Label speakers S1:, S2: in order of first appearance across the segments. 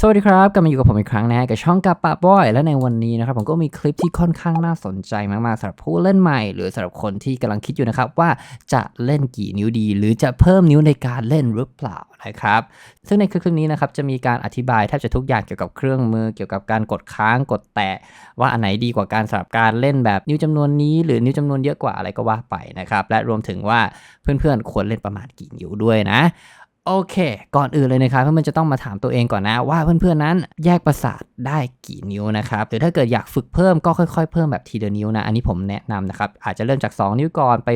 S1: สวัสดีครับ กลับมาอยู่กับผมอีกครั้งนะฮะกับช่องกับปะบอย และในวันนี้นะครับผมก็มีคลิปที่ค่อนข้างน่าสนใจมากๆสำหรับผู้เล่นใหม่ หรือสำหรับคนที่กำลังคิดอยู่นะครับว่าจะเล่นกี่นิ้วดี หรือจะเพิ่มนิ้วในการเล่นหรือเปล่านะครับซึ่งในคลิปนี้นะครับจะมีการอธิบายแทบจะทุกอย่างเกี่ยวกับเครื่องมือเกี่ยวกับการกดค้างกดแตะว่าอันไหนดีกว่าการสำหรับการเล่นแบบนิ้วจำนวนนี้ หรือนิ้วจำนวนเยอะกว่าอะไรก็ว่าไปนะครับและรวมถึงว่าเพื่อนๆควรเล่นประมาณกี่นิ้วด้วยนะ โอเค ก่อนอื่นเลยนะครับเพื่อนๆจะต้องมาถามตัวเองก่อนนะ ว่าเพื่อนๆนั้นแยกประสาทได้กี่นิ้วนะครับหรือถ้าเกิดอยากฝึกเพิ่มก็ค่อยๆ เพิ่มแบบทีละนิ้วนะ อันนี้ผมแนะนำนะครับอาจจะเริ่มจาก 2 นิ้วก่อนไป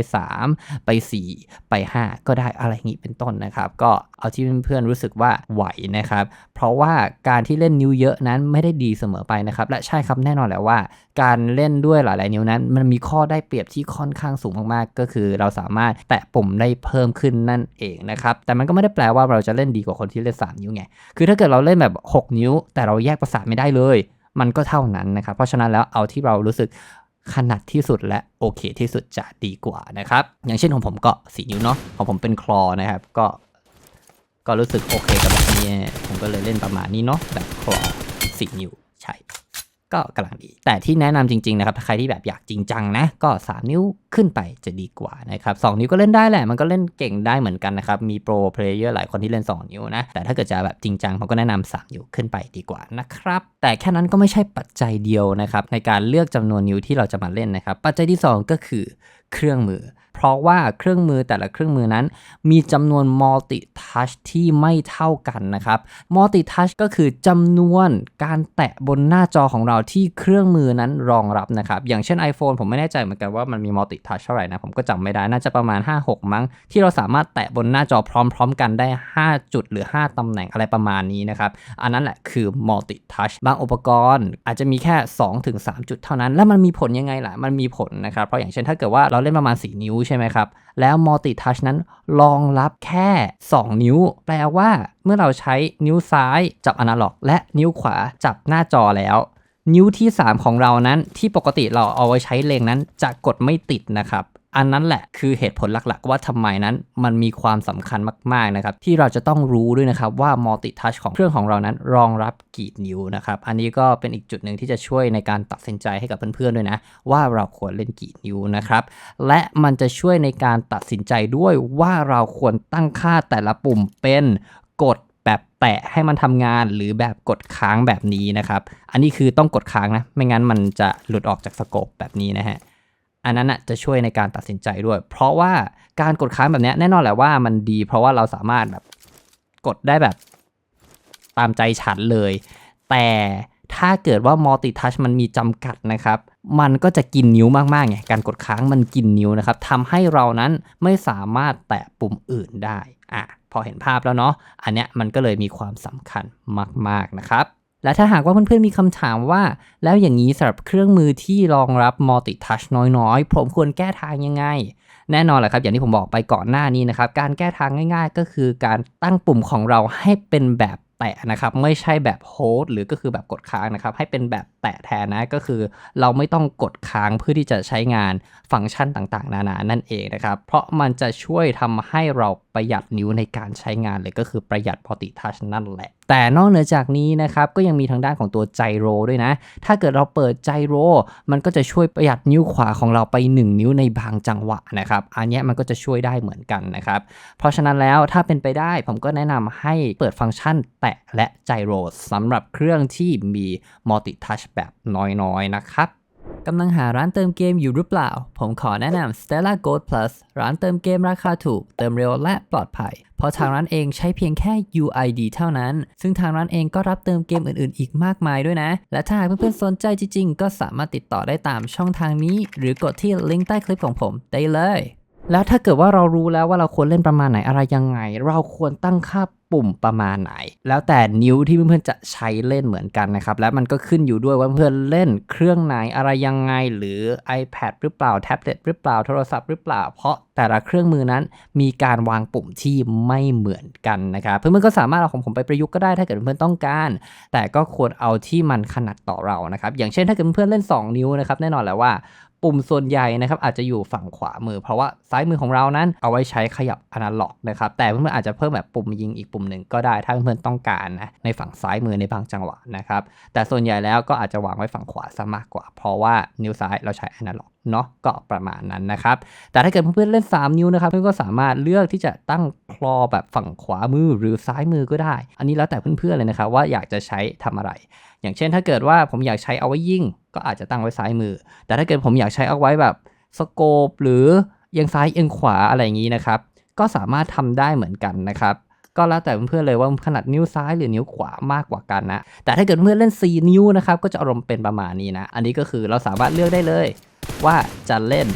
S1: 3 ไป 4 ไป 5 ก็ได้อะไรอย่างนี้เป็นต้นนะครับ ก็เอาที่เพื่อนๆรู้สึกว่าไหวนะครับ เพราะว่าการที่เล่นนิ้วเยอะนั้นไม่ได้ดีเสมอไปนะครับ และใช่ครับแน่นอนแหละว่า การเล่นด้วยหลายๆนิ้วนั้น มันมีข้อได้เปรียบที่ค่อนข้างสูงมากๆ ก็คือเราสามารถแตะปุ่มได้เพิ่มขึ้นนั่นเองนะครับแต่มันก็ไม่ได้แปลว่าเราจะเล่นดีกว่าคนที่เล่น 3 นิ้วไง คือถ้าเกิดเราเล่นแบบ 6 นิ้ว แต่เราแยกประสาทไม่ได้เลย มันก็เท่านั้นนะครับ เพราะฉะนั้นแล้วเอาที่เรารู้สึกขนาดที่สุดและโอเคที่สุดจะดีกว่านะครับ อย่างเช่นของผมก็4นิ้วเนาะ ของผมเป็นคลอนะครับ ก็ ก็รู้สึกโอเคกับแบบนี้ ผมก็เลยเล่นประมาณนี้เนาะ แบบคลอสี่นิ้วใช่ก็กำลังดี แต่ที่แนะนำจริงๆนะครับ ถ้าใครที่แบบอยากจริงจังนะ ก็ 3 นิ้ว ขึ้นไปจะดีกว่านะครับ2นิ้วก็เล่นได้แหละ มันก็เล่นเก่งได้เหมือนกันนะครับ มีโปรเพลเยอร์หลายคนที่เล่น 2 นิ้วนะ แต่ถ้าเกิดจะแบบจริงจังผมก็แนะนำ3นิ้วขึ้นไปดีกว่านะครับ แต่แค่นั้นก็ไม่ใช่ปัจจัยเดียวนะครับในการเลือกจำนวนนิ้วที่เราจะมาเล่นนะครับ ปัจจัยที่ 2 ก็คือเครื่องมือ เพราะว่าเครื่องมือแต่ละเครื่องมือนั้น มีจำนวน multi touch ที่ไม่เท่ากันนะครับ multi touch ก็คือจำนวนการแตะบนหน้าจอของเราที่เครื่องมือนั้นรองรับนะครับ อย่างเช่น iPhone ผมไม่แน่ใจเหมือนกันว่ามันมี multi touch เท่าไหร่นะ ผมก็จำไม่ได้ น่าจะประมาณ 5-6 มั้ง ที่เราสามารถแตะบนหน้าจอพร้อม ๆ กันได้ 5 จุดหรือ 5 ตำแหน่งอะไรประมาณนี้นะครับ อันนั้นแหละคือ multi touch บางอุปกรณ์อาจจะมีแค่ 2-3 จุดเท่านั้น แล้วมันมีผลยังไงล่ะ มันมีผลนะครับ เพราะอย่างเช่นถ้าเกิดว่าเราเล่นประมาณ 4 นิ้วใช่ไหมครับ แล้ว multi touch นั้นรองรับแค่ 2 นิ้ว แปลว่าเมื่อเราใช้นิ้วซ้ายจับอนาล็อก และนิ้วขวาจับหน้าจอแล้ว นิ้วที่ 3 ของเรานั้นที่ปกติเราเอาไว้ใช้เล็งนั้นจะกดไม่ติดนะครับอันนั้นแหละคือเหตุผลหลักๆ ว่าทำไมนั้นมันมีความสำคัญมากๆนะครับที่เราจะต้องรู้ด้วยนะครับว่า multi touch ของเครื่องของเรานั้นรองรับกี่นิ้วนะครับอันนี้ก็เป็นอีกจุดหนึ่งที่จะช่วยในการตัดสินใจให้กับเพื่อนๆด้วยนะ ว่าเราควรเล่นกี่นิ้วนะครับและมันจะช่วยในการตัดสินใจด้วยว่าเราควรตั้งค่าแต่ละปุ่มเป็นกด แบบแตะให้มันทำงานหรือแบบกดค้างแบบนี้นะครับ อันนี้คือต้องกดค้างนะ ไม่งั้นมันจะหลุดออกจากสโคปแบบนี้นะฮะอันนั้นจะช่วยในการตัดสินใจด้วย เพราะว่าการกดค้างแบบนี้แน่นอนแหละว่ามันดี เพราะว่าเราสามารถแบบกดได้แบบตามใจฉันเลย แต่ถ้าเกิดว่า multi touch มันมีจำกัดนะครับ มันก็จะกินนิ้วมากๆไง การกดค้างมันกินนิ้วนะครับทำให้เรานั้นไม่สามารถแตะปุ่มอื่นได้ อะ พอเห็นภาพแล้วเนาะอันเนี้ยมันก็เลยมีความสำคัญมาก ๆ นะครับ และถ้าหากว่าเพื่อนๆมีคำถามว่า แล้วอย่างนี้สำหรับเครื่องมือที่รองรับ multi touch น้อยๆ ผมควรแก้ทางยังไง แน่นอนแหละครับ อย่างที่ผมบอกไปก่อนหน้านี้นะครับ การแก้ทางง่าย ๆ ก็คือการตั้งปุ่มของเราให้เป็นแบบ แตะนะครับ ไม่ใช่แบบโฮสหรือก็คือแบบกดค้างนะครับ ให้เป็นแบบแตะแทนนะก็คือ เราไม่ต้องกดค้างเพื่อที่จะใช้งานฟังก์ชันต่างๆ นานานั่นเองนะครับ เพราะมันจะช่วยทำให้เราประหยัดนิ้วในการใช้งานเลยก็คือประหยัด multi touch นั่นแหละแต่นอกเหนือจากนี้นะครับก็ยังมีทางด้านของตัวไจโรด้วยนะ ถ้าเกิดเราเปิดไจโร มันก็จะช่วยประหยัดนิ้วขวาของเราไป 1 นิ้วในบางจังหวะนะครับอันนี้มันก็จะช่วยได้เหมือนกันนะครับ เพราะฉะนั้นแล้วถ้าเป็นไปได้ผมก็แนะนำให้เปิดฟังก์ชันแตะและไจโรสำหรับเครื่องที่มี multi touch แบบน้อยๆนะครับ กำลังหาร้านเติมเกมอยู่หรือเปล่า ผมขอแนะนำ Stella Gold Plus ร้านเติมเกมราคาถูก เติมเร็วและปลอดภัย เพราะทางร้านเองใช้เพียงแค่ UID เท่านั้น ซึ่งทางร้านเองก็รับเติมเกมอื่นๆ อีกมากมายด้วยนะ และถ้าหากเพื่อนๆสนใจจริงๆ ก็สามารถติดต่อได้ตามช่องทางนี้ หรือกดที่ลิงก์ใต้คลิปของผมได้เลย แล้วถ้าเกิดว่าเรารู้แล้วว่าเราควรเล่นประมาณไหนอะไรยังไง เราควรตั้งค่าปุ่มประมาณไหน แล้วแต่นิ้วที่เพื่อนๆจะใช้เล่นเหมือนกันนะครับ และมันก็ขึ้นอยู่ด้วยว่าเพื่อนเล่นเครื่องไหนอะไรยังไง หรือ iPad หรือเปล่าแท็บเล็ตหรือเปล่าโทรศัพท์หรือเปล่า เพราะแต่ละเครื่องมือนั้นมีการวางปุ่มที่ไม่เหมือนกันนะครับ เพื่อนๆก็สามารถเอาของผมไปประยุกต์ก็ได้ถ้าเกิดเพื่อนๆต้องการ แต่ก็ควรเอาที่มันขนาดต่อเรานะครับอย่างเช่นถ้าเกิดเพื่อนๆเล่น 2 นิ้วนะครับแน่นอนแหละว่า ปุ่มส่วนใหญ่นะครับอาจจะอยู่ฝั่งขวามือ เพราะว่าซ้ายมือของเรานั้นเอาไว้ใช้ขยับอนาล็อกนะครับแต่เพื่อนๆอาจจะเพิ่มแบบปุ่มยิงอีกปุ่มหนึ่งก็ได้ ถ้าเพื่อนๆต้องการนะในฝั่งซ้ายมือในบางจังหวะนะครับแต่ส่วนใหญ่แล้วก็อาจจะวางไว้ฝั่งขวาซะมากกว่า เพราะว่านิ้วซ้ายเราใช้อนาล็อก เนาะก็ประมาณนั้นนะครับ แต่ถ้าเกิดเพื่อนๆเล่น 3 นิ้วนะครับเพื่อนก็สามารถเลือกที่จะตั้งคลอแบบฝั่งขวามือหรือซ้ายมือก็ได้ อันนี้แล้วแต่เพื่อนๆเลยนะครับว่าอยากจะใช้ทำอะไร อย่างเช่นถ้าเกิดว่าผมอยากใช้เอาไว้ยิงก็อาจจะตั้งไว้ซ้ายมือ แต่ถ้าเกิดผมอยากใช้เอาไว้แบบสโคปหรือเอียงซ้ายเอียงขวาอะไรอย่างนี้นะครับ ก็สามารถทำได้เหมือนกันนะครับก็แล้วแต่เพื่อนๆเลยว่าขนาดนิ้วซ้ายหรือนิ้วขวามากกว่ากันนะ แต่ถ้าเกิดเพื่อนเล่น 4 นิ้วนะครับก็จะอารมณ์เป็นประมาณนี้นะ อันนี้ก็คือเราสามารถเลือกได้เลย ว่าจะเล่น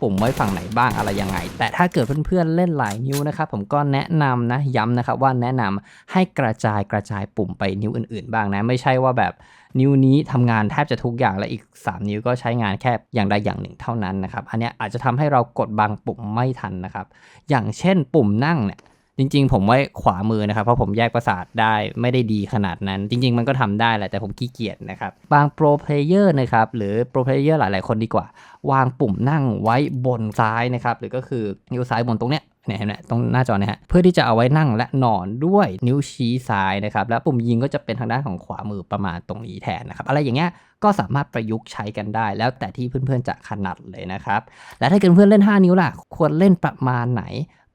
S1: ปุ่มไว้ฝั่งไหนบ้างอะไรยังไง แต่ถ้าเกิดเพื่อนๆเล่นหลายนิ้วนะครับ ผมก็แนะนำนะย้ำนะครับว่าแนะนำให้กระจายกระจายปุ่มไปนิ้วอื่นๆ บ้างนะ ไม่ใช่ว่าแบบนิ้วนี้ทำงานแทบจะทุกอย่างและอีก 3 นิ้วก็ใช้งานแค่อย่างใดอย่างหนึ่งเท่านั้นนะครับ อันนี้อาจจะทำให้เรากดบางปุ่มไม่ทันนะครับ อย่างเช่นปุ่มนั่งเนี่ย จริง ๆ ผมไว้ขวามือนะครับ เพราะผมแยกประสาทได้ไม่ได้ดีขนาดนั้น จริง ๆ มันก็ทำได้แหละแต่ผมขี้เกียจนะครับ บางโปรเพลเยอร์นะครับ หรือโปรเพลเยอร์หลาย ๆ คนดีกว่า วางปุ่มนั่งไว้บนซ้ายนะครับ หรือก็คือนิ้วซ้ายบนตรงเนี้ยเนี่ยเห็นไหมตรงหน้าจอเนี่ยฮะเพื่อที่จะเอาไว้นั่งและนอนด้วยนิ้วชี้ซ้ายนะครับ แล้วปุ่มยิงก็จะเป็นทางด้านของขวามือประมาณตรงนี้แทนนะครับ อะไรอย่างเงี้ยก็สามารถประยุกต์ใช้กันได้ แล้วแต่ที่เพื่อนๆจะถนัดเลยนะครับ และถ้าเกิดเพื่อนเล่น 5 นิ้วล่ะ ควรเล่นประมาณไหน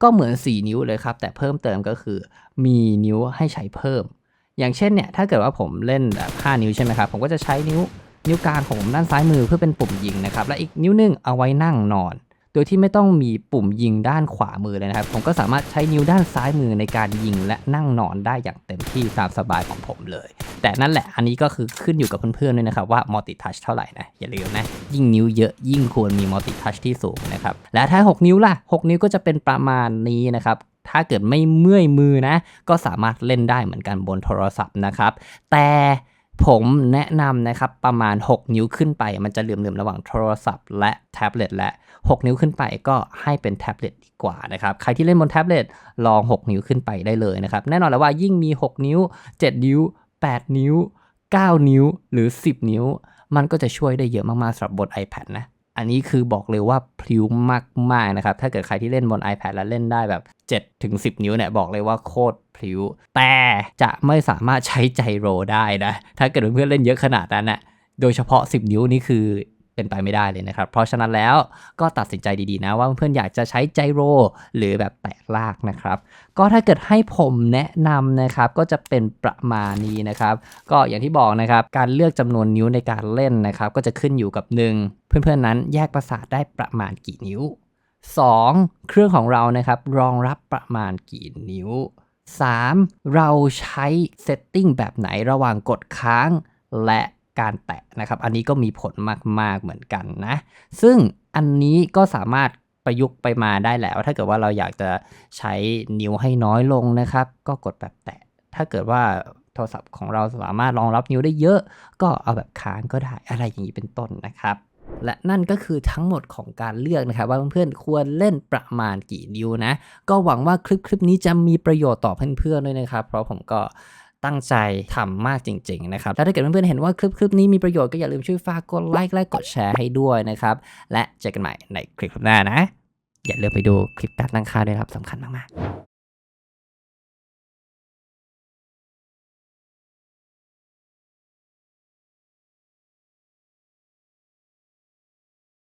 S1: ก็เหมือน 4 นิ้วเลยครับ แต่เพิ่มเติมก็คือมีนิ้วให้ใช้เพิ่ม อย่างเช่นเนี่ยถ้าเกิดว่าผมเล่นแบบ5นิ้วใช่ไหมครับผมก็จะใช้นิ้วนิ้วกลางของผมด้านซ้ายมือเพื่อเป็นปุ่มยิงนะครับและอีกนิ้วหนึงเอาไว้นั่งนอน ดยที่ไม่ต้องมีปุ่มยิงด้านขวามือเลยนะครับ ผมก็สามารถใช้นิ้วด้านซ้ายมือในการยิงและนั่งนอนได้อย่างเต็มที่ตามสบายของผมเลย แต่นั่นแหละอันนี้ก็คือขึ้นอยู่กับเพื่อนๆด้วยนะครับว่า multi touch เท่าไหร่นะ อย่าลืมนะ ยิ่งนิ้วเยอะยิ่งควรมี multi touch ที่สูงนะครับ และถ้า 6 นิ้วล่ะ 6 นิ้วก็จะเป็นประมาณนี้นะครับถ้าเกิดไม่เมื่อยมือนะ ก็สามารถเล่นได้เหมือนกันบนโทรศัพท์นะครับ แต่ผมแนะนำนะครับประมาณ 6 นิ้วขึ้นไป มันจะเหลื่อมๆระหว่างโทรศัพท์และแท็บเล็ตและ 6 นิ้วขึ้นไปก็ให้เป็นแท็บเล็ตดีกว่านะครับ ใครที่เล่นบนแท็บเล็ตลอง 6 นิ้วขึ้นไปได้เลยนะครับ แน่นอนแล้วว่ายิ่งมี 6 นิ้ว 7 นิ้ว 8 นิ้ว 9 นิ้วหรือ 10 นิ้ว มันก็จะช่วยได้เยอะมากๆสำหรับบน iPad นะอันนี้คือบอกเลยว่าพลิ้วมากๆนะครับ ถ้าเกิดใครที่เล่นบน iPad แล้วเล่นได้แบบ7ถึง10 นิ้วเนี่ยบอกเลยว่าโคตรพลิ้ว แต่จะไม่สามารถใช้ไจโรได้นะ ถ้าเกิดเพื่อนเล่นเยอะขนาดนั้นนะโดยเฉพาะ 10 นิ้วนี่คือ เป็นไปไม่ได้เลยนะครับ เพราะฉะนั้นแล้วก็ตัดสินใจดีๆนะว่าเพื่อนๆอยากจะใช้ไจโร หรือแบบแตะลากนะครับ ก็ถ้าเกิดให้ผมแนะนำนะครับก็จะเป็นประมาณนี้นะครับ ก็อย่างที่บอกนะครับการเลือกจำนวนนิ้วในการเล่นนะครับ ก็จะขึ้นอยู่กับ 1 เพื่อนๆนั้นแยกประสาทได้ประมาณกี่นิ้ว 2. เครื่องของเรานะครับรองรับประมาณกี่นิ้ว 3. เราใช้เซตติ้งแบบไหนระหว่างกดค้างและ การแตะนะครับ อันนี้ก็มีผลมาก ๆ เหมือนกันนะ ซึ่งอันนี้ก็สามารถประยุกต์ไปมาได้แล้ว ถ้าเกิดว่าเราอยากจะใช้นิ้วให้น้อยลงนะครับ ก็กดแบบแตะ ถ้าเกิดว่าโทรศัพท์ของเราสามารถรองรับนิ้วได้เยอะ ก็เอาแบบค้างก็ได้อะไรอย่างนี้เป็นต้นนะครับและนั่นก็คือทั้งหมดของการเลือกนะครับ ว่าเพื่อนๆควรเล่นประมาณกี่นิ้วนะ ก็หวังว่าคลิปคลิปนี้จะมีประโยชน์ต่อเพื่อนๆด้วยนะครับ เพราะผมก็ ตั้งใจทำมากจริงๆนะครับ แล้วถ้าเกิดเพื่อนๆเห็นว่าคลิปคลิปนี้มีประโยชน์ก็อย่าลืมช่วยฝากกดไลค์และกดแชร์ให้ด้วยนะครับ และเจอกันใหม่ในคลิปหน้านะ อย่าลืมไปดูคลิปด้านล่างค่าด้วยนะครับสำคัญมากๆ